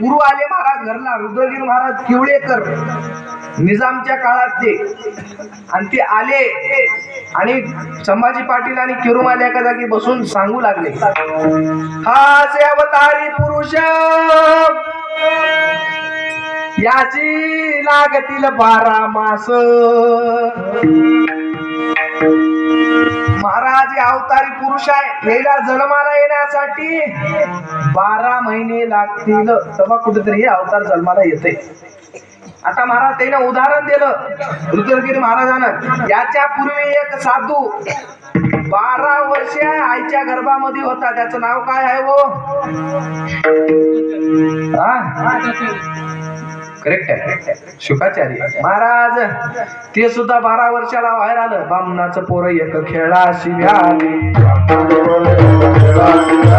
गुरु आले महाराज घरला रुद्रवीर महाराज किवळेकर. निजामच्या काळात ते आणि ते आले आणि संभाजी पाटील आणि किरुमाल एका जागी बसून सांगू लागले. हा से अवतारी पुरुष. याची लागतील बारा मास. महाराज अवतारी पुरुष आहे. याला जन्माला येण्यासाठी बारा महिने लागतील. तेव्हा कुठेतरी हे अवतार जन्माला येते आता महाराज त्यानं उदाहरण दिलं. रुद्रगिरी महाराजानं. याच्या पूर्वी एक साधू बारा वर्ष आईच्या गर्भामध्ये होता. त्याचं नाव काय आहे हो? वो करेक्ट आहे. शुकाचार्य. महाराज ते सुद्धा बारा वर्षाला बाहेर आलं. बामणाचं पोर एक खेळा शिव्याली बारा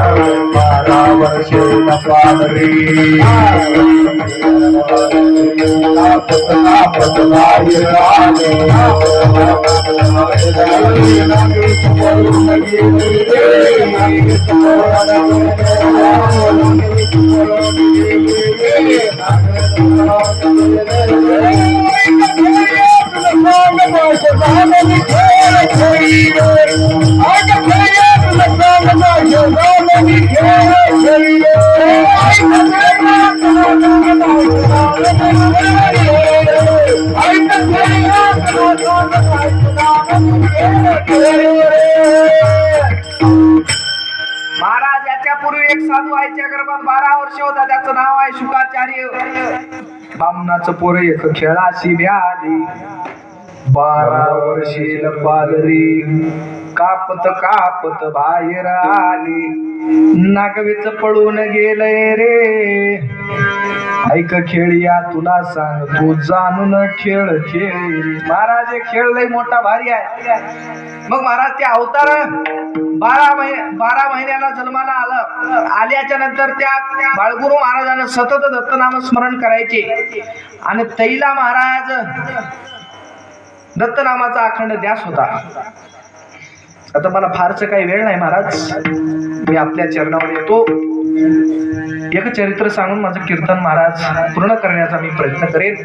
महाराज याच्या पूर्वी एक साधू आईच्या गर्भात बारा वर्ष होता त्याचं नाव आहे शुकाचार्य. बामणाचं पोर एक खेळाशी शिव्याली बारा वर्षी पालरी कापत कापत बाहेर आली. नागवेच पळून गेलंय रे. ऐक खेळिया तुला सांग तू जाणून खेळ खेळ. महाराज हे खेळ लय मोठा भारी आहे. मग महाराज ते अवतार बारा महिने बारा महिन्याला जन्माला आलं. आल्याच्यानंतर त्या बाळगुरु महाराजांना सतत दत्तनाम स्मरण करायचे. आणि तैला महाराज दत्तनामाचा अखंड ध्यास होता. आता मला फारसं काही वेळ नाही महाराज. मी आपल्या चरणावर येतो. एक चरित्र सांगून माझं कीर्तन महाराज पूर्ण करण्याचा मी प्रयत्न करेन.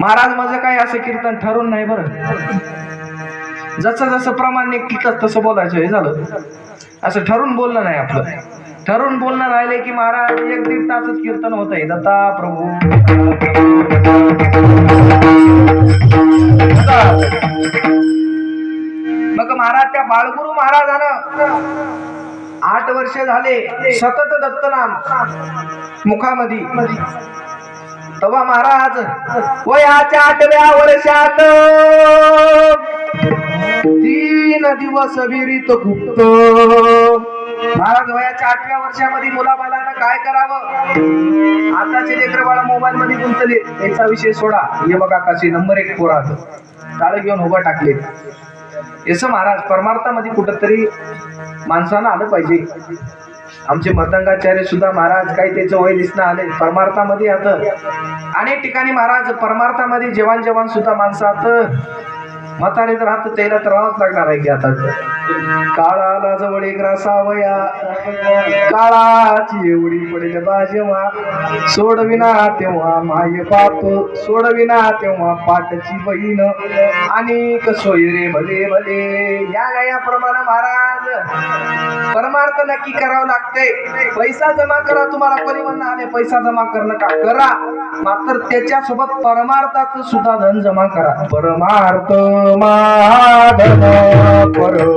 महाराज माझं काय असं कीर्तन ठरून नाही बरं. जसं जसं प्रमाण निघतं तसं बोलायचं हे झालं. असं ठरून बोलणं नाही आपलं. ठरून बोलणं राहिले की महाराज एक दीड तासच कीर्तन होत आहे. दत्ता प्रभू. महाराज त्या बाळगुरु महाराजानं आठ वर्ष झाले सतत दत्तनाम मुखामध्ये तवा महाराज वयाच्या आठव्या वर्षात तीन दिवस विहिरीत गुप्त. महाराज वयाच्या आठव्या वर्षामध्ये मुलाबालांना काय करावं? आताचे लेकर बाळा मोबाईल मध्ये गुंतले याचा विषय सोडा. हे बघा कसे नंबर एक पोरात टाळ घेऊन उभा टाकले याचं महाराज परमार्थामध्ये कुठंतरी माणसानं आलं पाहिजे. आमचे मतंगाचार्य सुद्धा महाराज काही त्याचं वय दिसणं आले. परमार्थामध्ये आता. अनेक ठिकाणी महाराज परमार्थामध्ये जेवण जेवण सुद्धा माणसात तर राहत त्याला तर राहावंच लागणार आहे की आता. काळाला जवळ एक रासावया. काळाची एवढी पडेल बाजेवा. सोडविना तेव्हा माय पाप. सोडविना तेव्हा पाटची बहीण. आणि सोयरे भले भले. या गायाप्रमाणे महाराज. परमार्थ नक्की करावं लागतंय. पैसा जमा करा तुम्हाला कोणी म्हणणं आले पैसा जमा करणं का? करा. मात्र त्याच्यासोबत परमार्थाच सुद्धा धन जमा करा. परमार्थ माधन पर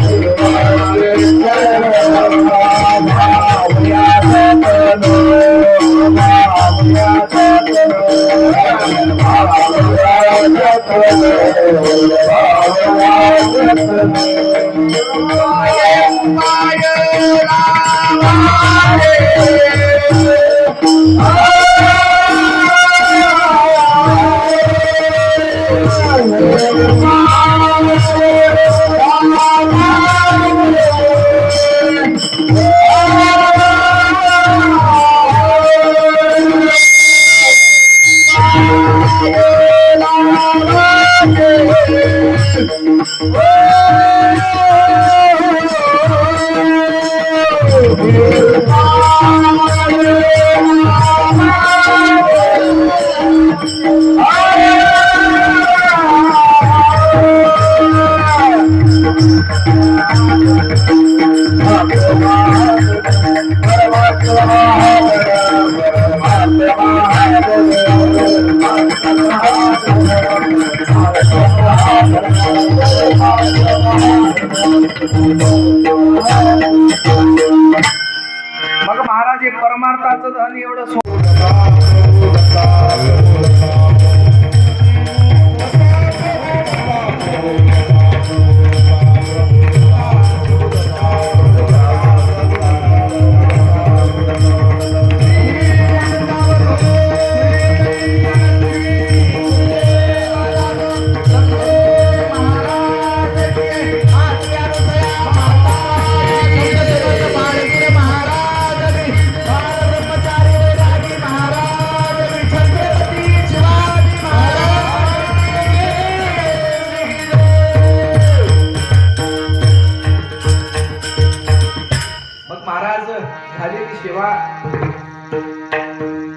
Woo! महाराज धन एवढं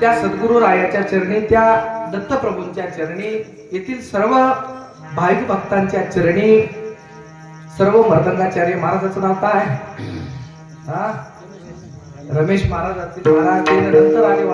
त्या सद्गुरु रायाच्या चरणी त्या दत्तप्रभूंच्या चरणी येथील सर्व भाविक भक्तांच्या चरणी सर्व मर्दंगाचार्य महाराजाचं नाव काय? हा? रमेश महाराजाचे महाराज नंतर आले